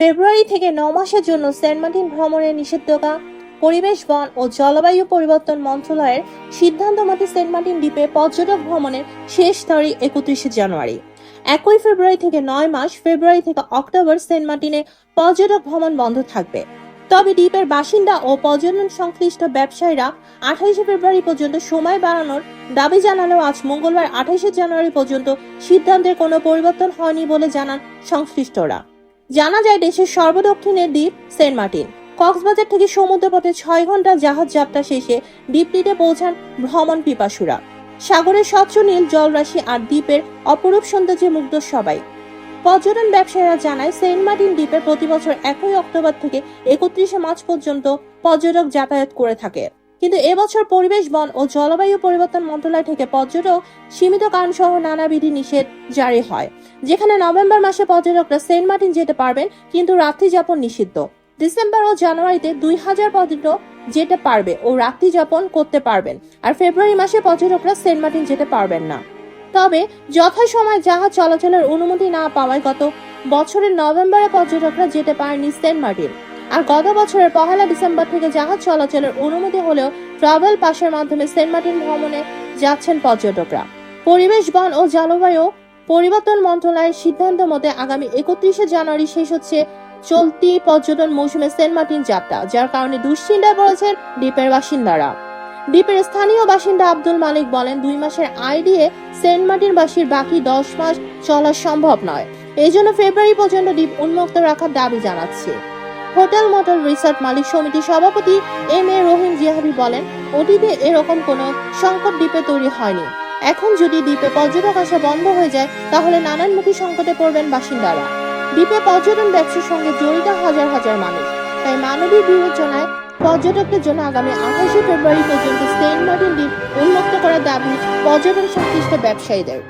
ফেব্রুয়ারি থেকে ন মাসের জন্য সেন্ট মার্টিন ভ্রমণের নিষেধাজ্ঞা পরিবেশ, বন ও জলবায়ু পরিবর্তন মন্ত্রণালয়ের সিদ্ধান্ত মতে সেন্ট মার্টিন দ্বীপে পর্যটক ভ্রমণের শেষ তারিখ একত্রিশে জানুয়ারি। একই ফেব্রুয়ারি থেকে নয় মাস, ফেব্রুয়ারি থেকে অক্টোবর সেন্ট মার্টিনে পর্যটক ভ্রমণ বন্ধ থাকবে। তবে দ্বীপের বাসিন্দা ও পর্যটন সংশ্লিষ্ট ব্যবসায়ীরা আঠাইশে ফেব্রুয়ারি পর্যন্ত সময় বাড়ানোর দাবি জানালেও আজ মঙ্গলবার আঠাইশে জানুয়ারি পর্যন্ত সিদ্ধান্তের কোনো পরিবর্তন হয়নি বলে জানান সংশ্লিষ্টরা। জানা যায় দেশের সর্বদক্ষিণের দ্বীপ সেন্ট মার্টিন। কক্সবাজার থেকে সমুদ্রপথে ছয় ঘণ্টা জাহাজ যাত্রা শেষে দ্বীপটিতে পৌঁছান ভ্রমণ পিপাসুরা। সাগরের স্বচ্ছ নীল জলরাশি আর দ্বীপের অপরূপ সৌন্দর্যে মুগ্ধ সবাই। পর্যটন ব্যবসায়ীরা জানায়, সেন্ট মার্টিন দ্বীপে প্রতি বছর একই অক্টোবর থেকে একত্রিশে মার্চ পর্যন্ত পর্যটক যাতায়াত করে থাকে। কিন্তু এবছর পরিবেশ বন ও জলবায়ু পরিবর্তন মন্ত্রণালয় থেকে পর্যটক সীমিত কারণ সহ নানা বিধি নিষেধ জারি হয়, যেখানে নভেম্বর মাসে পর্যটকরা সেন্ট মার্টিন যেতে পারবেন, কিন্তু রাত্রি যাপন নিষিদ্ধ। ডিসেম্বর ও জানুয়ারিতে দুই হাজার পর্যটক যেতে পারবে ও রাত্রি যাপন করতে পারবেন, আর ফেব্রুয়ারি মাসে পর্যটকরা সেন্ট মার্টিন যেতে পারবেন না। তবে যথাসময় জাহাজ চলাচলের অনুমতি না পাওয়ায় গত বছরের নভেম্বরে পর্যটকরা যেতে পারেনি সেন্ট মার্টিন। আর গত বছরের পহেলা ডিসেম্বর থেকে জাহাজ চলাচলের অনুমতি হলেও ট্রাভেল পাসের মাধ্যমে সেন্ট মার্টিন ভ্রমণে যাচ্ছেন পর্যটকরা। পরিবেশ, বন ও জলবায়ু পরিবর্তন মন্ত্রণালয়ের সিদ্ধান্ত মতে আগামী একত্রিশে জানুয়ারি শেষ হচ্ছে চলতি পর্যটন মৌসুমে সেন্ট মার্টিন যাত্রা, যার কারণে দুশ্চিন্তায় পড়েছেন দ্বীপের বাসিন্দারা। দ্বীপের স্থানীয় বাসিন্দা আব্দুল মালিক বলেন, দুই মাসের আয় দিয়ে সেন্ট মার্টিন বাসীর বাকি দশ মাস চলা সম্ভব নয়। এই জন্য ফেব্রুয়ারি পর্যন্ত দ্বীপ উন্মুক্ত রাখার দাবি জানাচ্ছে। হোটেল মোটর রিসার্চ মালিক সমিতির সভাপতি এম এ রহিম জিহাবি বলেন, অতীতে এরকম কোনো সংকট দ্বীপে তৈরি হয়নি। এখন যদি দ্বীপে পর্যটক আসা বন্ধ হয়ে যায়, তাহলে নানানমুখী সংকটে পড়বেন বাসিন্দারা। দ্বীপে পর্যটন ব্যবসার সঙ্গে জড়িত হাজার হাজার মানুষ। তাই মানবিক বিবেচনায় পর্যটকদের জন্য আগামী আঠাশে ফেব্রুয়ারি পর্যন্ত সেন্ট মার্টিন দ্বীপ উন্মুক্ত করার দাবি পর্যটন সংশ্লিষ্ট ব্যবসায়ীদের।